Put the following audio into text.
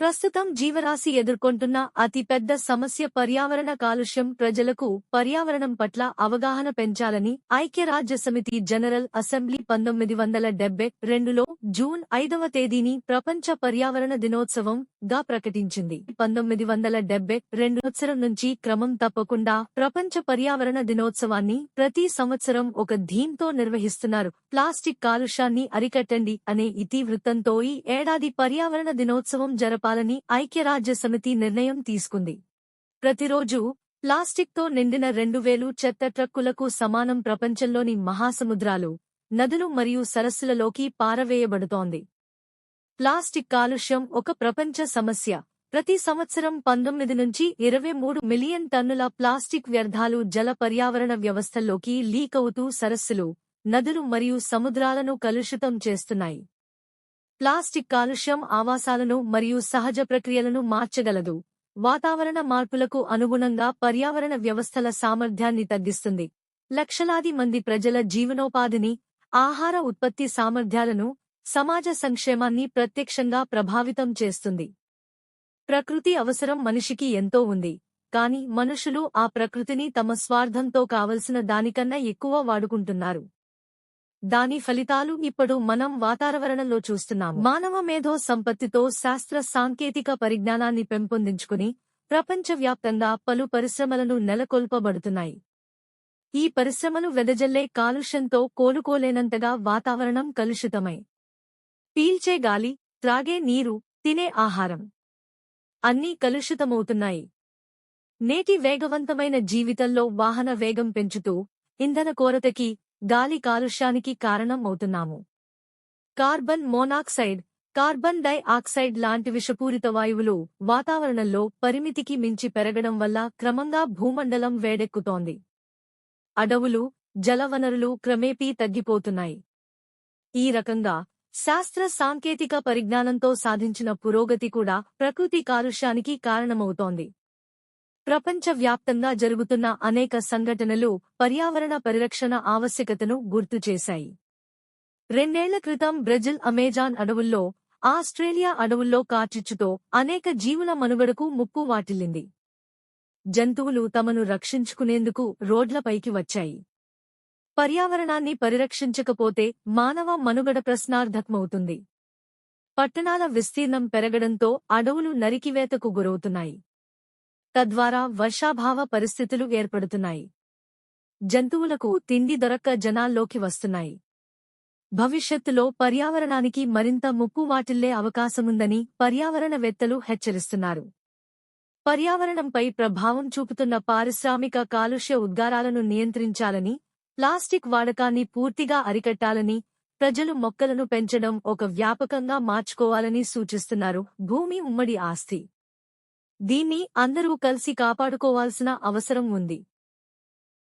ప్రస్తుతం జీవరాశి ఎదుర్కొంటున్న అతిపెద్ద సమస్య పర్యావరణ కాలుష్యం ప్రజలకు పర్యావరణం పట్ల అవగాహన పెంచాలని ఐక్యరాజ్యసమితి జనరల్ అసెంబ్లీ పంతొమ్మిది వందల డెబ్బై రెండులో జూన్ ఐదవ తేదీని ప్రపంచ పర్యావరణ దినోత్సవం గా ప్రకటించింది. పంతొమ్మిది వందల డెబ్బై రెండు సంవత్సరం నుంచి క్రమం తప్పకుండా ప్రపంచ పర్యావరణ దినోత్సవాన్ని ప్రతి సంవత్సరం ఒక థీమ్తో నిర్వహిస్తున్నారు. ప్లాస్టిక్ కాలుష్యాన్ని అరికట్టండి అనే ఇతివృత్తంతో ఈ ఏడాది పర్యావరణ దినోత్సవం జరపాలని ఐక్యరాజ్య సమితి నిర్ణయం తీసుకుంది. ప్రతిరోజు ప్లాస్టిక్తో నిండిన రెండు వేలు చెత్త ట్రక్కులకు సమానం ప్రపంచంలోని మహాసముద్రాలు నదులు మరియు సరస్సులలోకి పారవేయబడుతోంది. ప్లాస్టిక్ కాలుష్యం ఒక ప్రపంచ సమస్య. ప్రతి సంవత్సరం పంతొమ్మిది నుంచి ఇరవై మూడు మిలియన్ టన్నుల ప్లాస్టిక్ వ్యర్థాలు జల పర్యావరణ వ్యవస్థల్లోకి లీక్ అవుతూ సరస్సులు నదులు మరియు సముద్రాలను కలుషితం చేస్తున్నాయి. ప్లాస్టిక్ కాలుష్యం ఆవాసాలను మరియు సహజ ప్రక్రియలను మార్చగలదు. వాతావరణ మార్పులకు అనుగుణంగా పర్యావరణ వ్యవస్థల సామర్థ్యాన్ని తగ్గిస్తుంది. లక్షలాది మంది ప్రజల జీవనోపాధిని ఆహార ఉత్పత్తి సామర్థ్యాలను సమాజ సంక్షేమాన్ని ప్రత్యక్షంగా ప్రభావితం చేస్తుంది. ప్రకృతి అవసరం మనిషికి ఎంతో ఉంది కాని మనుషులు ఆ ప్రకృతిని తమ స్వార్థంతో కావలసిన దానికన్నా ఎక్కువ వాడుకుంటున్నారు. దాని ఫలితాలు ఇప్పుడు మనం వాతావరణంలో చూస్తున్నాం మానవ మేధో సంపత్తితో శాస్త్ర సాంకేతిక పరిజ్ఞానాన్ని పెంపొందించుకుని ప్రపంచవ్యాప్తంగా పలు పరిశ్రమలను నెలకొల్పబడుతున్నాయి. ఈ పరిశ్రమలు వెదజల్లే కాలుష్యంతో కోలుకోలేనంతగా వాతావరణం కలుషితమై పీల్చే గాలి త్రాగే నీరు తినే ఆహారం. అన్నీ కలుషితమవుతున్నాయి. నేటి వేగవంతమైన జీవితంలో వాహన వేగం పెంచుతూ ఇంధన కొరతకి గాలి కాలుష్యానికి కారణం అవుతున్నాము. Carbon monoxide carbon dioxide లాంటి విషపూరిత వాయువులు వాతావరణంలో పరిమితికి మించి పెరగడం వల్ల క్రమంగా భూమండలం వేడెక్కుతోంది. అడవులు జలవనరులు క్రమేపీ తగ్గిపోతున్నాయి. ఈ రకంగా శాస్త్ర సాంకేతిక పరిజ్ఞానంతో సాధించిన పురోగతి కూడా ప్రకృతి కాలుష్యానికి కారణమవుతోంది. ప్రపంచవ్యాప్తంగా జరుగుతున్న అనేక సంఘటనలు పర్యావరణ పరిరక్షణ ఆవశ్యకతను గుర్తుచేశాయి రెండేళ్ళ క్రితం బ్రెజిల్ అమెజాన్ అడవుల్లో ఆస్ట్రేలియా అడవుల్లో కార్చిచ్చుతో అనేక జీవుల మనుగడకు ముప్పు వాటిల్లింది. జంతువులు తమను రక్షించుకునేందుకు రోడ్లపైకి వచ్చాయి. పర్యావరణాన్ని పరిరక్షించకపోతే మానవ మనుగడ ప్రశ్నార్థకమవుతుంది. పట్టణాల విస్తీర్ణం పెరగడంతో అడవులు నరికివేతకు గురవుతున్నాయి. తద్వారా వర్షాభావ పరిస్థితులు ఏర్పడుతున్నాయి. జంతువులకు తిండి దొరక్క జనాల్లోకి వస్తున్నాయి. భవిష్యత్తులో పర్యావరణానికి మరింత ముప్పు వాటిల్లే అవకాశముందని పర్యావరణవేత్తలు హెచ్చరిస్తున్నారు. పర్యావరణంపై ప్రభావం చూపుతున్న పారిశ్రామిక కాలుష్య ఉద్గారాలను నియంత్రించాలని ప్లాస్టిక్ వాడకాన్ని పూర్తిగా అరికట్టాలని ప్రజలు మొక్కలను పెంచడం ఒక వ్యాపకంగా మార్చుకోవాలని సూచిస్తున్నారు భూమి ఉమ్మడి ఆస్తి. దీన్ని అందరూ కలిసి కాపాడుకోవాల్సిన అవసరం ఉంది.